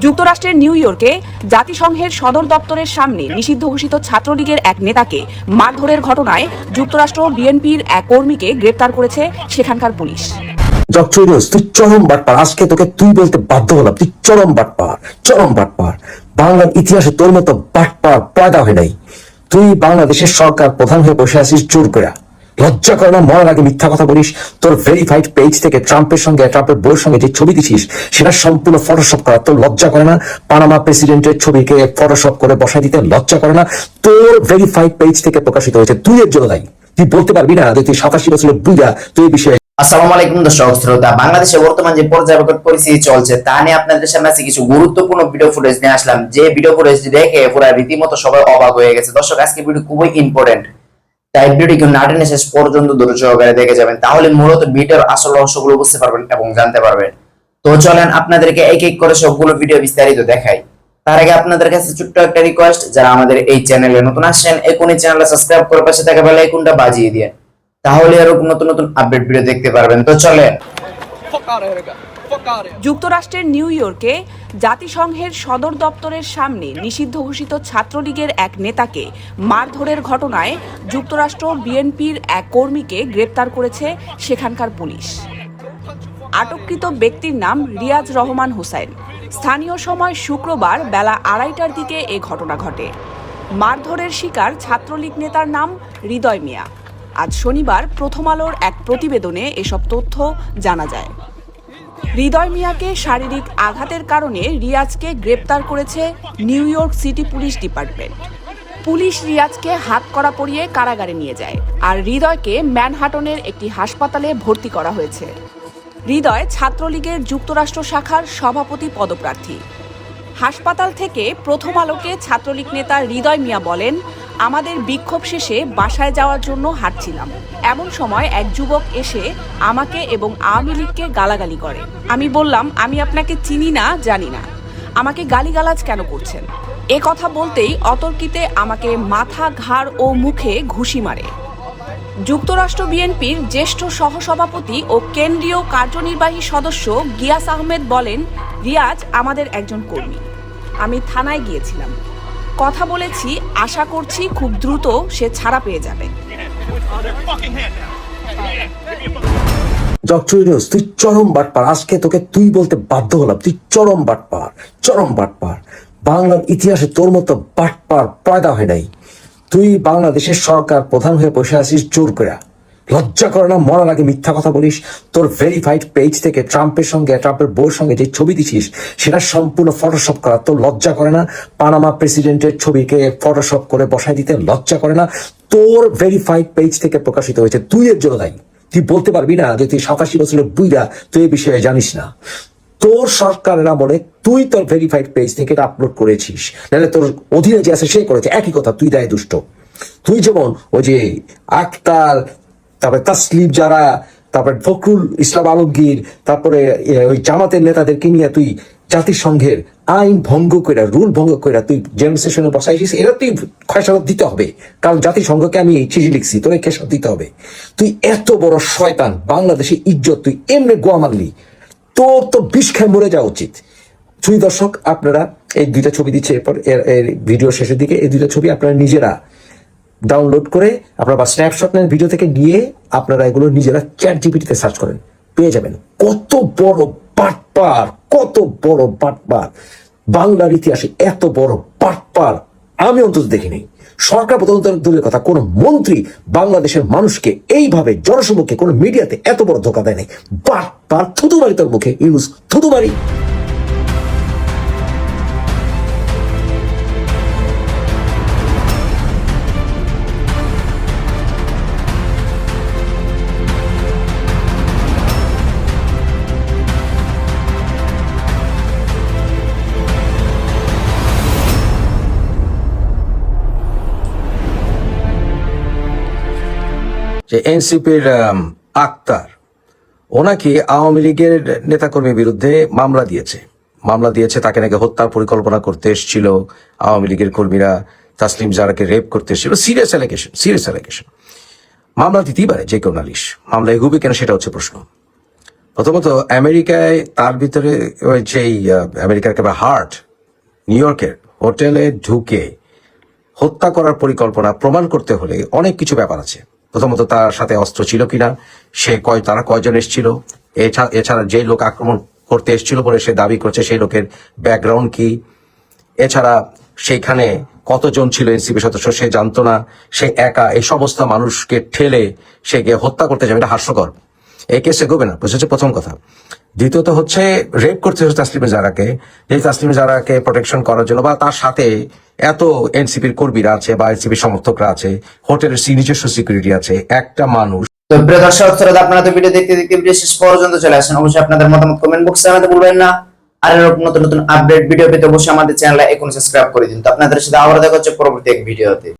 যুক্তরাষ্ট্রের নিউ ইয়র্কে জাতিসংঘের সদর দপ্তরের সামনে নিষিদ্ধ ঘোষিত ছাত্রলীগের এক নেতাকে মারধরের ঘটনায় যুক্তরাষ্ট্র বিএনপির এক কর্মীকে গ্রেপ্তার করেছে সেখানকার পুলিশ। তুই চরম বাটপার। আজকে তোকে তুই বলতে বাধ্য হলাম। তুই চরম বাটপার চরম বাটপার। বাংলার ইতিহাসে তোর মতো বাটপার পয়দা হয় নাই। তুই বাংলাদেশের সরকার প্রধান হয়ে বসে আছিস জোর করে লজ্জা করে না, মরার আগে মিথ্যা কথা বলিস। তোর ভেরিফাইড পেজ থেকে ট্রাম্পের সঙ্গে ট্রাম্পের বউয়ের সঙ্গে যে ছবি দিছিস, সেটা সম্পূর্ণ ফটোশপ করা। তোর লজ্জা করে না পানামা প্রেসিডেন্টের ছবিকে ফটোশপ করে বসাই দিতে লজ্জা করে না? তোর ভেরিফাইড পেজ থেকে প্রকাশিত হয়েছে। তুই এর জন্য দায়ী। তুই বলতে পারবি না যে তুই সাতাশি বছরের বুড়া তুই এই বিষয়ে আসসালামু আলাইকুম দর্শক, শ্রোতা, বাংলাদেশে বর্তমান যে পর্যায়বকট পরিস্থিতি চলছে, তা নিয়ে আপনাদের সামনে আজকে কিছু গুরুত্বপূর্ণ ভিডিও ফুটেজ নিয়ে আসলাম। যে ভিডিও ফুটেজ দেখে পুরো রীতিমতো সবাই অবাক হয়ে গেছে। দর্শক, আজকে ভিডিও খুবই ইম্পর্টেন্ট তাহলে মূলত আসল রহস্যগুলো বুঝতে পারবেন এবং জানতে পারবেন। তো চলেন আপনাদেরকে এক এক করে সবগুলো ভিডিও বিস্তারিত দেখাই। তার আগে আপনাদের কাছে ছোট্ট একটা রিকোয়েস্ট যারা আমাদের এই চ্যানেলে নতুন আসছেন, এখনই চ্যানেলটা সাবস্ক্রাইব করে পাশে থাকা বেল বাজিয়ে দিয়ে তাহলে আরও নতুন নতুন আপডেট ভিডিও দেখতে পারবেন। তো চলেন। যুক্তরাষ্ট্রের নিউ ইয়র্কে জাতিসংঘের সদর দপ্তরের সামনে নিষিদ্ধ ঘোষিত ছাত্রলীগের এক নেতাকে মারধরের ঘটনায় যুক্তরাষ্ট্র বিএনপির এক কর্মীকে গ্রেপ্তার করেছে সেখানকার পুলিশ। আটককৃত ব্যক্তির নাম রিয়াজ রহমান হোসেন। স্থানীয় সময় শুক্রবার বেলা আড়াইটার দিকে এ ঘটনা ঘটে। মারধরের শিকার ছাত্রলীগ নেতার নাম হৃদয় মিয়া। আজ শনিবার প্রথম আলোর এক প্রতিবেদনে এসব তথ্য জানা যায়। হৃদয় মিয়াকে শারীরিক আঘাতের কারণে রিয়াজকে গ্রেপ্তার করেছে New York City police department. Police রিয়াজকে হাত করা পরিয়ে কারাগারে নিয়ে যায় আর হৃদয়কে ম্যানহাটনের একটি হাসপাতালে ভর্তি করা হয়েছে। হৃদয় ছাত্রলীগের যুক্তরাষ্ট্র শাখার সভাপতি পদপ্রার্থী। হাসপাতাল থেকে প্রথম আলোকে ছাত্রলীগ নেতা হৃদয় মিয়া বলেন আমাদের বিক্ষোভ শেষে বাসায় যাওয়ার জন্য হাঁটছিলাম। এমন সময় এক যুবক এসে আমাকে এবং আওয়ামী লীগকে গালাগালি করে। আমি বললাম, আমি আপনাকে চিনি না, জানি না। আমাকে গালিগালাজ কেন করছেন? এ কথা বলতেই অতর্কিতে আমাকে মাথা, ঘাড় ও মুখে ঘুষি মারে। যুক্তরাষ্ট্র বিএনপির জ্যেষ্ঠ সহসভাপতি ও কেন্দ্রীয় কার্যনির্বাহী সদস্য গিয়াস আহমেদ বলেন, রিয়াজ আমাদের একজন কর্মী। আমি থানায় গিয়েছিলাম। কথা বলেছি, আশা করছি খুব দ্রুত সে ছাড়া পেয়ে যাবে। জকচুরিয়াস তুই চরম বাটপার। আজকে তোকে তুই বলতে বাধ্য হলাম, তুই চরম বাটপার চরম বাটপার। বাংলার ইতিহাসে তোর মতো বাটপার পয়দা হয় নাই। তুই বাংলাদেশের সরকার প্রধান হয়ে বসে আছিস জোর করে লজ্জা করে না মরার আগে মিথ্যা কথা বলিস। তোর ভেরিফাইড পেজ থেকে ট্রাম্পের সঙ্গে, ট্রাম্পের বউয়ের সঙ্গে যে ছবি দিছিস, সেটা সম্পূর্ণ ফটোশপ করা। তোর লজ্জা করে না পানামা প্রেসিডেন্টের ছবিকে ফটোশপ করে বসাই দিতে লজ্জা করে না? তোর ভেরিফাইড পেজ থেকে প্রকাশিত হয়েছে। তুই এর জন্য দায়ী। তুই বলতে পারবি না যে তুই সাতাশি বছরের বুইরা তুই এই বিষয়ে জানিস না। তোর সরকারের আমলে তুই তোর ভেরিফাইড পেজ থেকে এটা আপলোড করেছিস। নাহলে তোর অধীনে যে আছে, সে করেছে। একই কথা, তুই দায় দুষ্ট। তুই যেমন ওই যে আক্তার তারপরে তাসলিম যারা, তারপরে ফখরুল ইসলাম আলমগীর, তারপরে ওই জামাতের নেতাদেরকে নিয়ে তুই জাতিসংঘের আইন ভঙ্গ করে রুল ভঙ্গ করে তুই জেনারেল সেশনে বসাইছিস এটা তুই খয়সারত দিতে হবে। কারণ জাতিসংঘকে আমি এই চিঠি লিখছি, তোর খেসারত দিতে হবে। তুই এত বড় শয়তান বাংলাদেশের ইজ্জত, তুই এমনি গোয়া মারলি। তোর তো বিষ খেয়ে মরে যাওয়া উচিত। সুই দর্শক, আপনারা এই দুইটা ছবি দিচ্ছে, এরপর এর এর ভিডিও শেষের দিকে এই দুইটা ছবি আপনারা নিজেরা ডাউনলোড করে আপনারা বা স্ন্যাপশট নেন ভিডিও থেকে নিয়ে আপনারা এগুলো নিজেরা চ্যাট জিপিটিতে সার্চ করেন। পেয়ে যাবেন। কত বড় বাটপার কত বড় বাটপার বাংলার ইতিহাসে এত বড় বাটপার আমি অন্তত দেখিনি। সরকার প্রধান দূরের কথা কোন মন্ত্রী বাংলাদেশের মানুষকে এইভাবে জনসমুখে কোন মিডিয়াতে এত বড় ধোকা দেয় নাই। বাটপার থুতুমারি তোর মুখে, ইউজ থুতুমারি যে এনসিপির আক্তার ওনাকে আওয়ামী লীগের নেতাকর্মীর বিরুদ্ধে মামলা দিয়েছে। মামলা দিয়েছে, তাকে নাকি হত্যার পরিকল্পনা করতে এসেছিল। আওয়ামী লীগের কর্মীরা তাসলিম জারাকে রেপ করতে এসেছিল। Serious allegation serious allegation. মামলা দিতেই পারে যে কেউ নালিশ। মামলা এগুবে কেন সেটা হচ্ছে প্রশ্ন। প্রথমত, আমেরিকায় তার ভিতরে ওই যেই আমেরিকার একেবারে হার্ট, নিউ ইয়র্কের হোটেলে ঢুকে হত্যা করার পরিকল্পনা প্রমাণ করতে হলে অনেক কিছু ব্যাপার আছে। প্রথমত তার সাথে অস্ত্র ছিল কিনা, সে কয় তারা কয়জন এসেছিল এছাড়া এছাড়া যে লোক আক্রমণ করতে এসেছিল বলে সে দাবি করছে সেই লোকের ব্যাকগ্রাউন্ড কি। এছাড়া সেইখানে কতজন ছিল এনসিপি সদস্য সে জানতো না। সে একা এই সমস্ত মানুষকে ঠেলে সে গিয়ে হত্যা করতে যাবে, এটা হাস্যকর। এই কেসে গোবে না, বুঝেছে? প্রথম কথা। দ্বিতীয়ত হচ্ছে রেপ করতে হচ্ছে তাসলিমে জারাকে। এই তাসলিমে জারাকে প্রোটেকশন করার জন্য বা তার সাথে এত এনসিপির কর্মীরা আছে বা এনসিপির সমর্থকরা আছে, হোটেলের সি- নিজস্ব সিকিউরিটি আছে, একটা মানুষ আপনাদের সাথে আবার দেখা হচ্ছে পরবর্তী এক ভিডিওতে